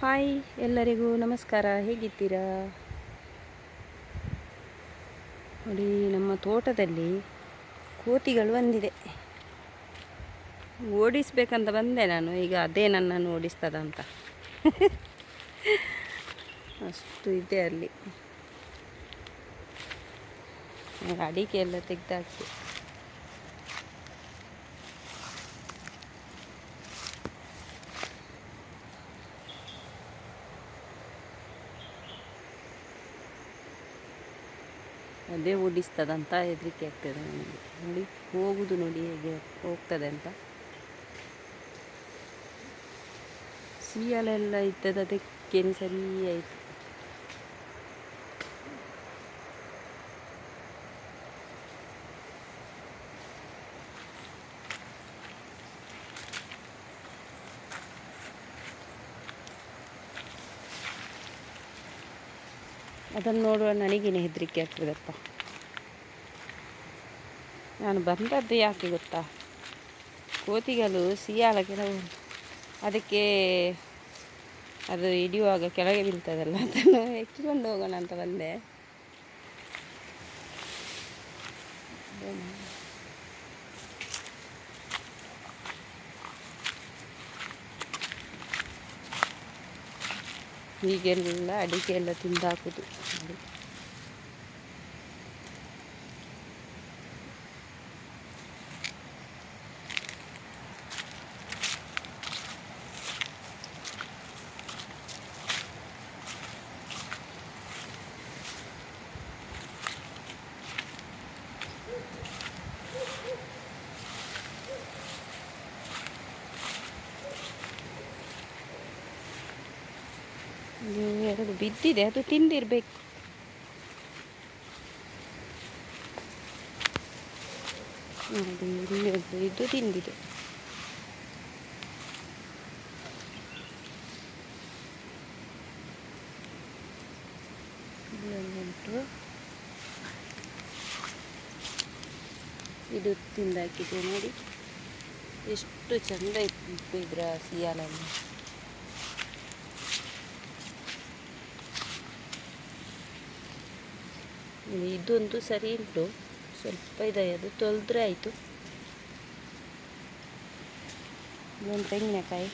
Hi ಎಲ್ಲರಿಗೂ ನಮಸ್ಕಾರ. ಹೇಗಿದ್ದೀರಾ? ನೋಡಿ, ನಮ್ಮ ತೋಟದಲ್ಲಿ ಕೋತಿಗಳು ಬಂದಿದೆ. ಓಡಿಸ್ಬೇಕಂತ ಬಂದೆ ನಾನು. ಈಗ ಅದೇ ನನ್ನನ್ನು ಓಡಿಸ್ತದ ಅಂತ. ಅಷ್ಟು ಇದೆ ಅಲ್ಲಿ. ಅಡಿಕೆ ಎಲ್ಲ ತೆಗೆದಾಕಿ. ಅದೇ ಓಡಿಸ್ತದಂತ ಹೆದರಿಕೆ ಆಗ್ತದೆ ನನಗೆ. ನೋಡಿ, ಹೋಗುದು ನೋಡಿ ಹೇಗೆ ಹೋಗ್ತದೆ ಅಂತ. ಸೀಯಲೆಲ್ಲ ಇದ್ದದ್ದು ಅದಕ್ಕೇನೆ ಸರಿ ಆಯಿತು ಅದನ್ನು ನೋಡುವ ನನಗೇನೆ ಹೆದರಿಕೆ ಆಗ್ತದಪ್ಪ. ನಾನು ಬಂದದ್ದು ಯಾಕೆ ಗೊತ್ತಾ? ಕೋತಿಗಳು ಸಿಯಾಲ ಕೆಲವು ಅದಕ್ಕೆ ಅದು ಹಿಡಿಯುವಾಗ ಕೆಳಗೆ ಬೀಳ್ತದಲ್ಲ ಅದನ್ನು ಹೆಚ್ಚಿಕೊಂಡು ಹೋಗೋಣ ಅಂತ ಬಂದೆ. ಹೀಗೆಲ್ಲ ಅಡಿಕೆ ಎಲ್ಲ ತಿಂದಾಕುದು. ಎರಡು ಬಿದ್ದಿದೆ, ಅದು ತಿಂದಿರಬೇಕು. ಇದು ತಿಂದಿದೆ. ಇಲ್ಲೊಂದುಂಟು ಇದು ತಿಂದಾಕಿದೆ ನೋಡಿ. ಎಷ್ಟು ಚಂದ ಇತ್ತು ಇದರ ಸಿಯಾಲನ್ನು. ಇದೊಂದು ಸರಿ ಉಂಟು. ಸ್ವಲ್ಪ ಇದೆ, ಅದು ತೊಳೆದ್ರೆ ಆಯಿತು. ಇದೊಂದು ತೆಂಗಿನಕಾಯಿ.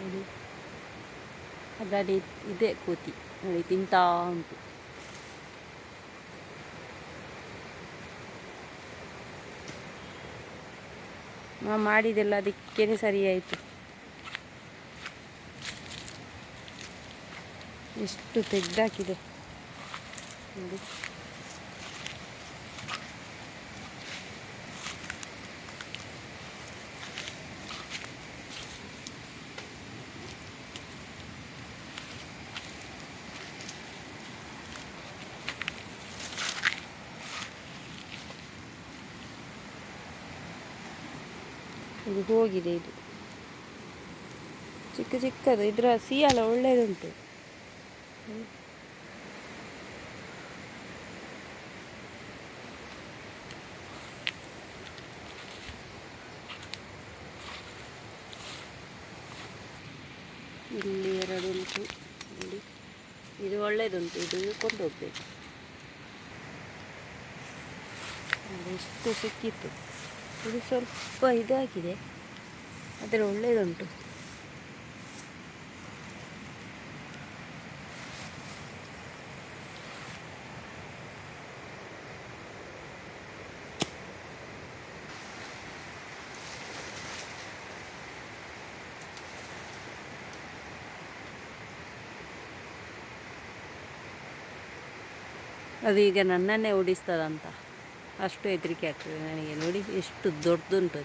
ನೋಡಿ. ಅದರಲ್ಲಿ ಇದೆ ಕೋತಿ. ನೋಡಿ, ತಿಂತಾ ಉಂಟು. ನಾವು ಮಾಡಿದೆಲ್ಲ ಅದಕ್ಕೇನೆ ಸರಿ ಎಷ್ಟು ತೆಗ್ದಾಕಿದೆ. ನೋಡಿ. ಇದು ಹೋಗಿದೆ ಇದು. ಚಿಕ್ಕ ಚಿಕ್ಕದು ಇದರ ಸಿಯಾಲ ಒಳ್ಳೆಯದುಂಟು ಇಲ್ಲಿ ಎರಡು ಉಂಟು. ನೋಡಿ ಇದು ಒಳ್ಳೆಯದುಂಟು ಇದು ಕೊಂಡು ಹೋಗ್ಬೇಕು. ಎಷ್ಟು ಸಿಕ್ಕಿತ್ತು. ಇದು ಸ್ವಲ್ಪ ಇದಾಗಿದೆ. ಆದರೆ ಒಳ್ಳೆಯದುಂಟು ಅದು ಈಗ ನನ್ನನ್ನೇ ಓಡಿಸ್ತದಂತ. ಅಷ್ಟು ಹೆದರಿಕೆ ಆಗ್ತದೆ ನನಗೆ ನೋಡಿ, ಎಷ್ಟು ದೊಡ್ಡದುಂಟು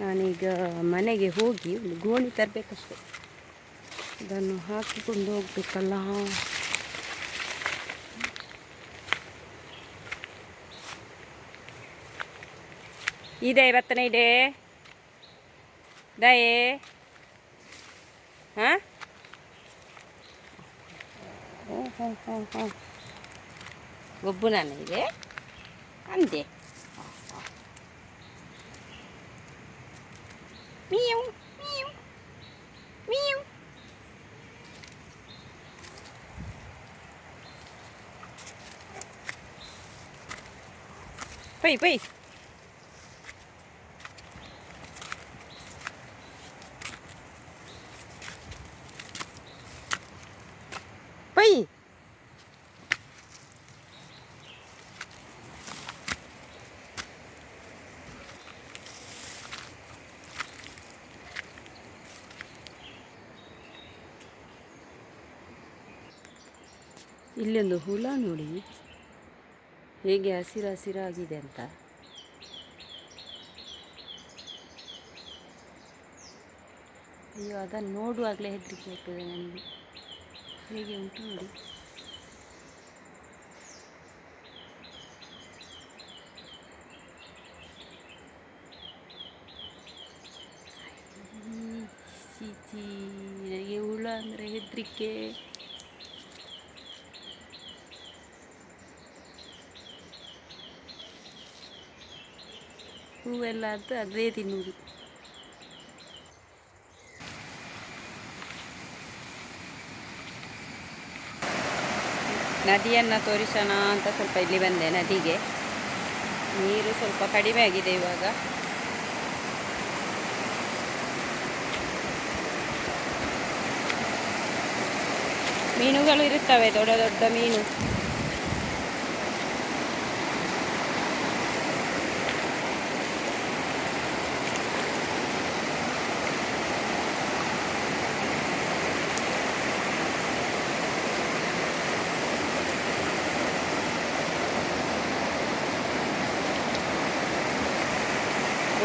ನಾನೀಗ ಮನೆಗೆ ಹೋಗಿ ಒಂದು ಗೋಣಿ ತರಬೇಕಷ್ಟೆ. ಇದನ್ನು ಹಾಕಿಕೊಂಡು ಹೋಗ್ಬೇಕಲ್ಲ. ಇದೆ, ಇವತ್ತನೇ ಇದೆ. ದಯೆ ಹಾಂ ಹ್ಞೂ ಹ್ಞೂ ಹ್ಞೂ ಹ್ಞೂ ಗೊಬ್ಬು ನನಗೆ ಅಂದೆ ಮೀಯು ಮೀಯು ಮೀಯು ಪೈ ಪೈ ಪೈ ಇಲ್ಲೊಂದು ಹುಳ ನೋಡಿ. ಹೇಗೆ ಹಸಿರು ಹಸಿರಾಗಿದೆ ಅಂತ. ಅಯ್ಯೋ ಅದನ್ನು ನೋಡುವಾಗಲೇ ಹೆದರಿಕೆ ಆಗ್ತದೆ ನನಗೆ. ಹೇಗೆ ಉಂಟು ನೋಡಿ. ಛೀ, ನನಗೆ ಹುಳ ಅಂದರೆ ಹೆದರಿಕೆ. ಹೂವೆಲ್ಲ ಅದು ಅದೇ ತಿನ್ನುವುದು ನದಿಯನ್ನು ತೋರಿಸೋಣ ಅಂತ ಸ್ವಲ್ಪ ಇಲ್ಲಿ ಬಂದೆ ನದಿಗೆ. ನೀರು ಸ್ವಲ್ಪ ಕಡಿಮೆ ಆಗಿದೆ ಇವಾಗ. ಮೀನುಗಳು ಇರುತ್ತವೆ, ದೊಡ್ಡ ದೊಡ್ಡ ಮೀನು.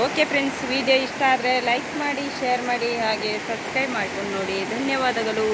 ಓಕೆ ಫ್ರೆಂಡ್ಸ್ ವಿಡಿಯೋ ಇಷ್ಟ ಆದರೆ ಲೈಕ್ ಮಾಡಿ ಶೇರ್ ಮಾಡಿ ಹಾಗೆ ಸಬ್ಸ್ಕ್ರೈಬ್ ಮಾಡ್ಕೊಂಡು ನೋಡಿ. ಧನ್ಯವಾದಗಳು.